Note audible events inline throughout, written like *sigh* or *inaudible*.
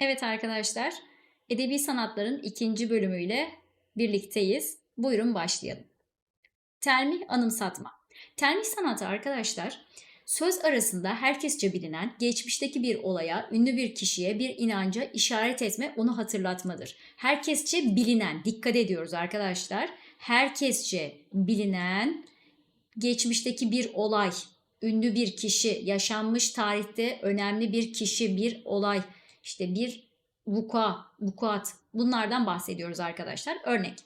Evet arkadaşlar, Edebi Sanatların ikinci bölümüyle birlikteyiz. Buyurun başlayalım. Telmih anımsatma. Telmih sanatı arkadaşlar, söz arasında herkesçe bilinen, geçmişteki bir olaya, ünlü bir kişiye, bir inanca işaret etme, onu hatırlatmadır. Herkesçe bilinen, dikkat ediyoruz arkadaşlar. Herkesçe bilinen, geçmişteki bir olay, ünlü bir kişi, yaşanmış tarihte önemli bir kişi, bir olay, işte bir vukuat, vukuat bunlardan bahsediyoruz arkadaşlar. Örnek.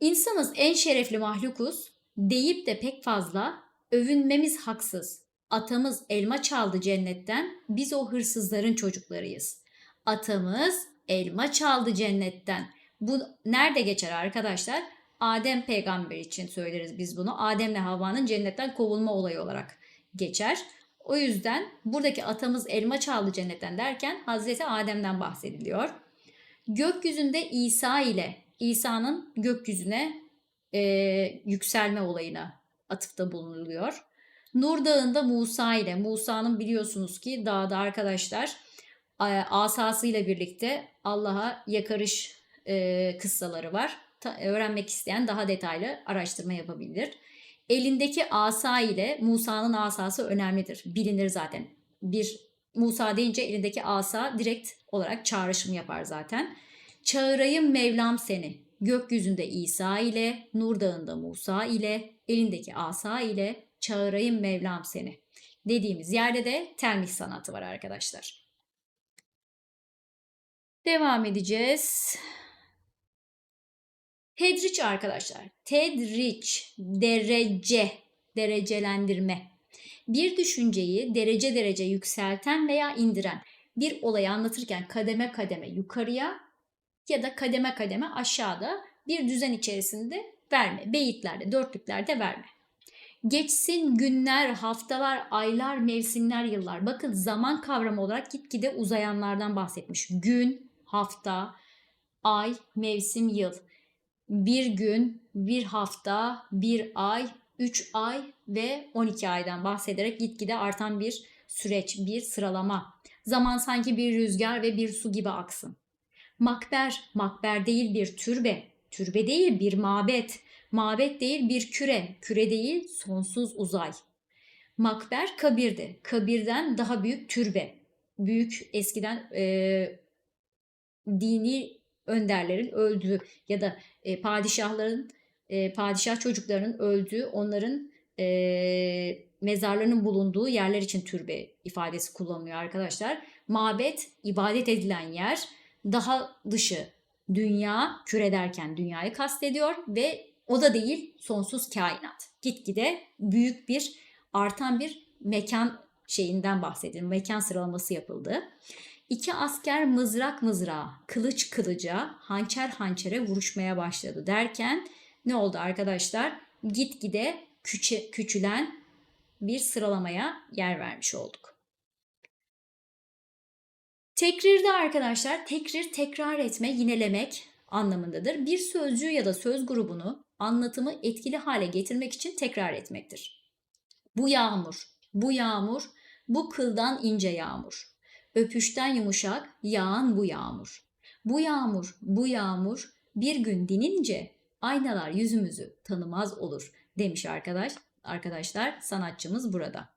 İnsanız en şerefli mahlukuz deyip de pek fazla övünmemiz haksız. Atamız elma çaldı cennetten, biz o hırsızların çocuklarıyız. Atamız elma çaldı cennetten. Bu nerede geçer arkadaşlar? Adem peygamber için söyleriz biz bunu. Adem'le Havva'nın cennetten kovulma olayı olarak geçer. O yüzden buradaki atamız elma çaldı cennetten derken Hazreti Adem'den bahsediliyor. Gökyüzünde İsa ile İsa'nın gökyüzüne e, yükselme olayına atıfta bulunuluyor. Nur Dağı'nda Musa ile Musa'nın biliyorsunuz ki dağda arkadaşlar e, asasıyla birlikte Allah'a yakarış e, kıssaları var. Ta, öğrenmek isteyen daha detaylı araştırma yapabilir. Elindeki asa ile Musa'nın asası önemlidir. Bilinir zaten. Bir Musa deyince elindeki asa direkt olarak çağrışım yapar zaten. Çağırayım Mevlam seni. Gökyüzünde İsa ile, Nur Dağı'nda Musa ile, elindeki asa ile çağırayım Mevlam seni. Dediğimiz yerde de telmih sanatı var arkadaşlar. Devam edeceğiz. Tedriç arkadaşlar. Tedriç, derece, derecelendirme. Bir düşünceyi derece derece yükselten veya indiren, bir olayı anlatırken kademe kademe yukarıya ya da kademe kademe aşağıda bir düzen içerisinde verme. Beyitlerde, dörtlüklerde verme. Geçsin günler, haftalar, aylar, mevsimler, yıllar. Bakın zaman kavramı olarak gitgide uzayanlardan bahsetmiş. Gün, hafta, ay, mevsim, yıl bir gün, bir hafta, bir ay, 3 ay ve 12 aydan bahsederek gitgide artan bir süreç, bir sıralama. Zaman sanki bir rüzgar ve bir su gibi aksın. Makber, makber değil bir türbe, türbe değil bir mabet, mabet değil bir küre, küre değil sonsuz uzay. Makber kabirdi, kabirden daha büyük türbe. Büyük eskiden e, dini önderlerin öldüğü ya da e, padişahların e, padişah çocuklarının öldüğü onların e, mezarlarının bulunduğu yerler için türbe ifadesi kullanılıyor arkadaşlar. Mabet ibadet edilen yer daha dışı dünya küre derken dünyayı kastediyor ve o da değil sonsuz kainat. Gitgide büyük bir artan bir mekan şeyinden bahsedilir. Mekan sıralaması yapıldı. İki asker mızrak mızrağa, kılıç kılıca, hançer hançere vuruşmaya başladı derken ne oldu arkadaşlar? Gitgide küçe, küçülen bir sıralamaya yer vermiş olduk. Tekrirde arkadaşlar tekrir tekrar etme, yinelemek anlamındadır. Bir sözcüğü ya da söz grubunu anlatımı etkili hale getirmek için tekrar etmektir. Bu yağmur, bu yağmur, bu kıldan ince yağmur. Öpüşten yumuşak yağan bu yağmur. Bu yağmur, bu yağmur bir gün dinince aynalar yüzümüzü tanımaz olur demiş arkadaş. Arkadaşlar sanatçımız burada.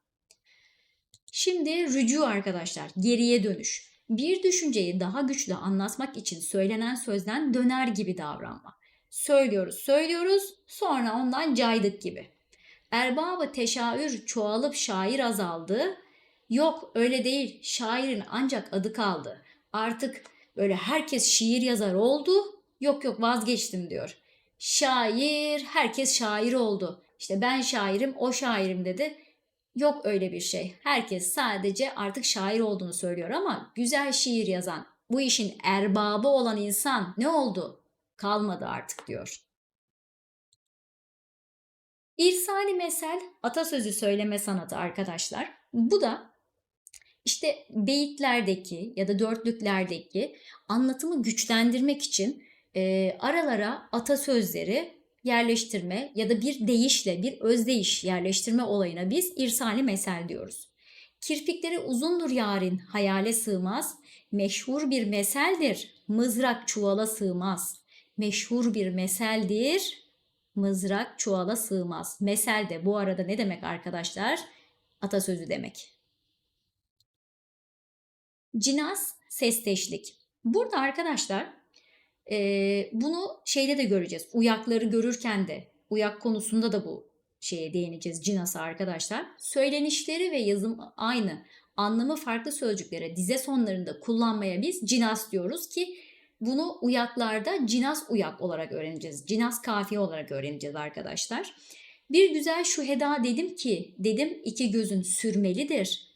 Şimdi rücu arkadaşlar geriye dönüş. Bir düşünceyi daha güçlü anlatmak için söylenen sözden döner gibi davranma. Söylüyoruz söylüyoruz sonra ondan caydık gibi. Erbabı teşaür çoğalıp şair azaldı. Yok öyle değil şairin ancak adı kaldı. Artık böyle herkes şiir yazar oldu. Yok yok vazgeçtim diyor. Şair herkes şair oldu. İşte ben şairim o şairim dedi. Yok öyle bir şey. Herkes sadece artık şair olduğunu söylüyor ama güzel şiir yazan, bu işin erbabı olan insan ne oldu? Kalmadı artık diyor. İrsali mesel atasözü söyleme sanatı arkadaşlar. Bu da işte beyitlerdeki ya da dörtlüklerdeki anlatımı güçlendirmek için e, aralara atasözleri yerleştirme ya da bir deyişle bir özdeyiş yerleştirme olayına biz irsali mesel diyoruz. Kirpikleri uzundur yarın, hayale sığmaz. Meşhur bir meseldir, mızrak çuvala sığmaz. Meşhur bir meseldir, mızrak çuvala sığmaz. Mesel de bu arada ne demek arkadaşlar? Atasözü demek. Cinas, sesteşlik. Burada arkadaşlar e, bunu şeyde de göreceğiz. Uyakları görürken de, uyak konusunda da bu şeye değineceğiz cinasa arkadaşlar. Söylenişleri ve yazım aynı. Anlamı farklı sözcüklere dize sonlarında kullanmaya biz cinas diyoruz ki bunu uyaklarda cinas uyak olarak öğreneceğiz. Cinas kafiye olarak öğreneceğiz arkadaşlar. Bir güzel şu heda dedim ki, dedim iki gözün sürmelidir.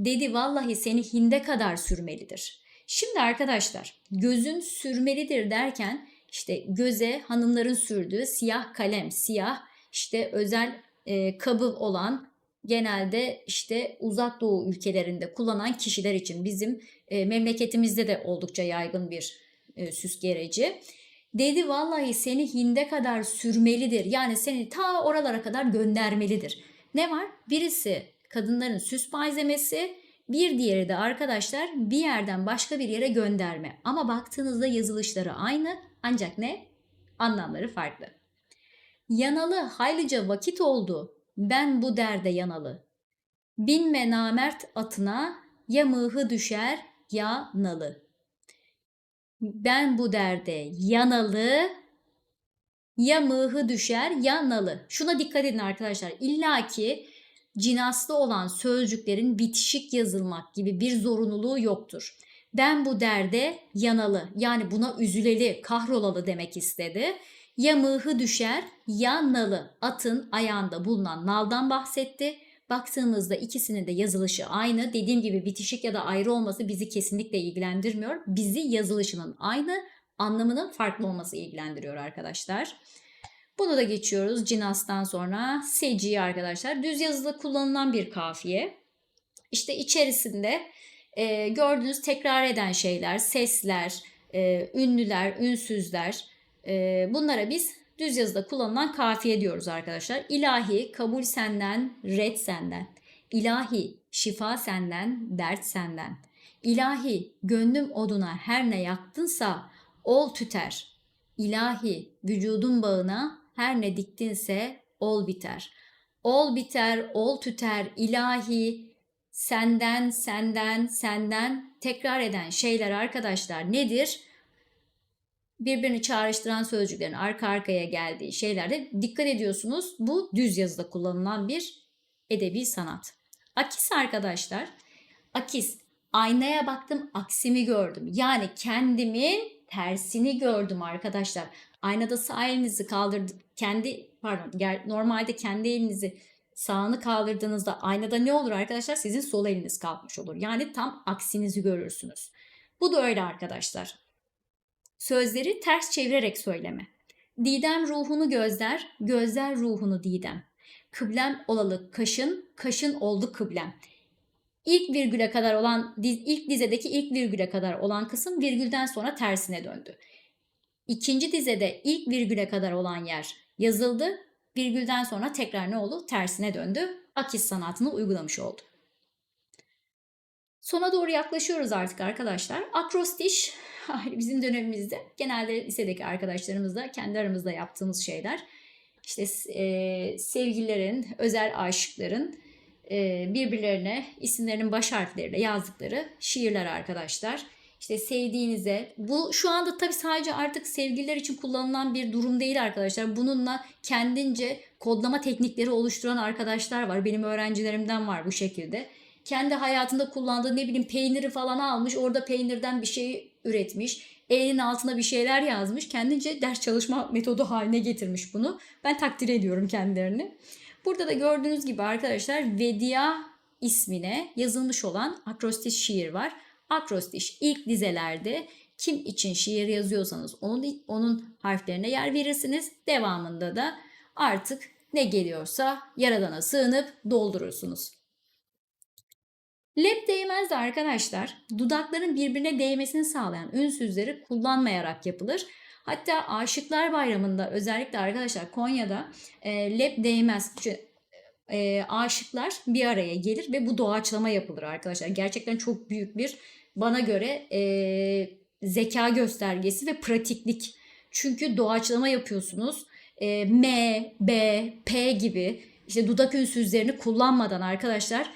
Dedi vallahi seni hinde kadar sürmelidir. Şimdi arkadaşlar gözün sürmelidir derken işte göze hanımların sürdüğü siyah kalem, siyah işte özel e, kabı olan genelde işte uzak doğu ülkelerinde kullanan kişiler için bizim e, memleketimizde de oldukça yaygın bir e, süs gereci. Dedi vallahi seni hinde kadar sürmelidir. Yani seni ta oralara kadar göndermelidir. Ne var? Birisi kadınların süs malzemesi, bir diğeri de arkadaşlar bir yerden başka bir yere gönderme. Ama baktığınızda yazılışları aynı ancak ne? Anlamları farklı. Yanalı haylice vakit oldu. Ben bu derde yanalı. Binme namert atına ya mıhı düşer ya nalı. Ben bu derde yanalı ya mıhı düşer ya nalı. Şuna dikkat edin arkadaşlar. İlla ki cinaslı olan sözcüklerin bitişik yazılmak gibi bir zorunluluğu yoktur. Ben bu derde yanalı yani buna üzüleli, kahrolalı demek istedi. Ya mıhı düşer ya nalı atın ayağında bulunan naldan bahsetti. Baktığımızda ikisinin de yazılışı aynı. Dediğim gibi bitişik ya da ayrı olması bizi kesinlikle ilgilendirmiyor. Bizi yazılışının aynı, anlamının farklı olması ilgilendiriyor arkadaşlar. Bunu da geçiyoruz. Cinas'tan sonra seci arkadaşlar. Düz yazıda kullanılan bir kafiye. İşte içerisinde e, gördüğünüz tekrar eden şeyler, sesler, e, ünlüler, ünsüzler e, bunlara biz düz yazıda kullanılan kafiye diyoruz arkadaşlar. İlahi kabul senden, red senden. İlahi şifa senden, dert senden. İlahi gönlüm oduna her ne yaktınsa ol tüter. İlahi vücudun bağına her ne diktinse ol biter. Ol biter, ol tüter, ilahi senden, senden, senden tekrar eden şeyler arkadaşlar nedir? Birbirini çağrıştıran sözcüklerin arka arkaya geldiği şeylerde dikkat ediyorsunuz. Bu düz yazıda kullanılan bir edebi sanat. Akis arkadaşlar, akis aynaya baktım aksimi gördüm. Yani kendimin tersini gördüm arkadaşlar. Aynada sağ elinizi kaldırdı kendi pardon normalde kendi elinizi sağını kaldırdığınızda aynada ne olur arkadaşlar? Sizin sol eliniz kalkmış olur. Yani tam aksinizi görürsünüz. Bu da öyle arkadaşlar. Sözleri ters çevirerek söyleme. Didem ruhunu gözler, gözler ruhunu didem. Kıblem olalı kaşın, kaşın oldu kıblem. İlk virgüle kadar olan ilk dizedeki ilk virgüle kadar olan kısım virgülden sonra tersine döndü. İkinci dizede ilk virgüle kadar olan yer yazıldı. Virgülden sonra tekrar ne oldu? Tersine döndü. Akis sanatını uygulamış oldu. Sona doğru yaklaşıyoruz artık arkadaşlar. Akrostiş *laughs* bizim dönemimizde genelde lisedeki arkadaşlarımızla kendi aramızda yaptığımız şeyler. İşte e, sevgililerin, özel aşıkların e, birbirlerine isimlerinin baş harfleriyle yazdıkları şiirler arkadaşlar işte sevdiğinize bu şu anda tabii sadece artık sevgililer için kullanılan bir durum değil arkadaşlar. Bununla kendince kodlama teknikleri oluşturan arkadaşlar var. Benim öğrencilerimden var bu şekilde. Kendi hayatında kullandığı ne bileyim peyniri falan almış. Orada peynirden bir şey üretmiş. Elinin altına bir şeyler yazmış. Kendince ders çalışma metodu haline getirmiş bunu. Ben takdir ediyorum kendilerini. Burada da gördüğünüz gibi arkadaşlar Vedia ismine yazılmış olan akrostiş şiir var akrostiş ilk dizelerde kim için şiir yazıyorsanız onun, onun harflerine yer verirsiniz. Devamında da artık ne geliyorsa yaradana sığınıp doldurursunuz. Lep değmez de arkadaşlar dudakların birbirine değmesini sağlayan ünsüzleri kullanmayarak yapılır. Hatta Aşıklar Bayramı'nda özellikle arkadaşlar Konya'da e, lep değmez. E, aşıklar bir araya gelir ve bu doğaçlama yapılır arkadaşlar. Gerçekten çok büyük bir bana göre e, zeka göstergesi ve pratiklik. Çünkü doğaçlama yapıyorsunuz. E, M, B, P gibi işte dudak ünsüzlerini kullanmadan arkadaşlar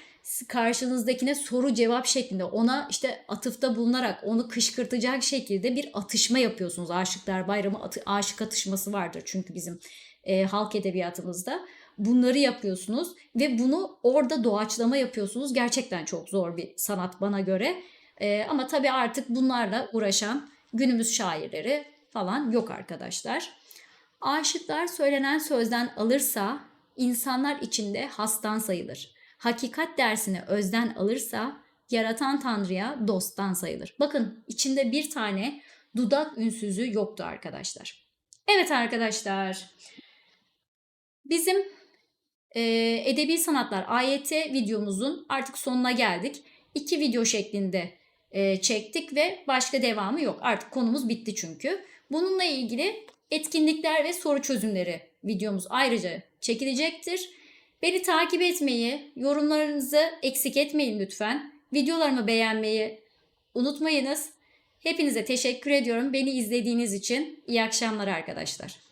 karşınızdakine soru cevap şeklinde ona işte atıfta bulunarak onu kışkırtacak şekilde bir atışma yapıyorsunuz. Aşıklar Bayramı atı, aşık atışması vardır çünkü bizim e, halk edebiyatımızda. Bunları yapıyorsunuz ve bunu orada doğaçlama yapıyorsunuz. Gerçekten çok zor bir sanat bana göre. E, ama tabii artık bunlarla uğraşan günümüz şairleri falan yok arkadaşlar. Aşıklar söylenen sözden alırsa insanlar içinde hastan sayılır. Hakikat dersini özden alırsa yaratan Tanrı'ya dosttan sayılır. Bakın içinde bir tane dudak ünsüzü yoktu arkadaşlar. Evet arkadaşlar. Bizim Edebi Sanatlar AYT videomuzun artık sonuna geldik. İki video şeklinde e, çektik ve başka devamı yok. Artık konumuz bitti çünkü. Bununla ilgili etkinlikler ve soru çözümleri videomuz ayrıca çekilecektir. Beni takip etmeyi, yorumlarınızı eksik etmeyin lütfen. Videolarımı beğenmeyi unutmayınız. Hepinize teşekkür ediyorum beni izlediğiniz için. İyi akşamlar arkadaşlar.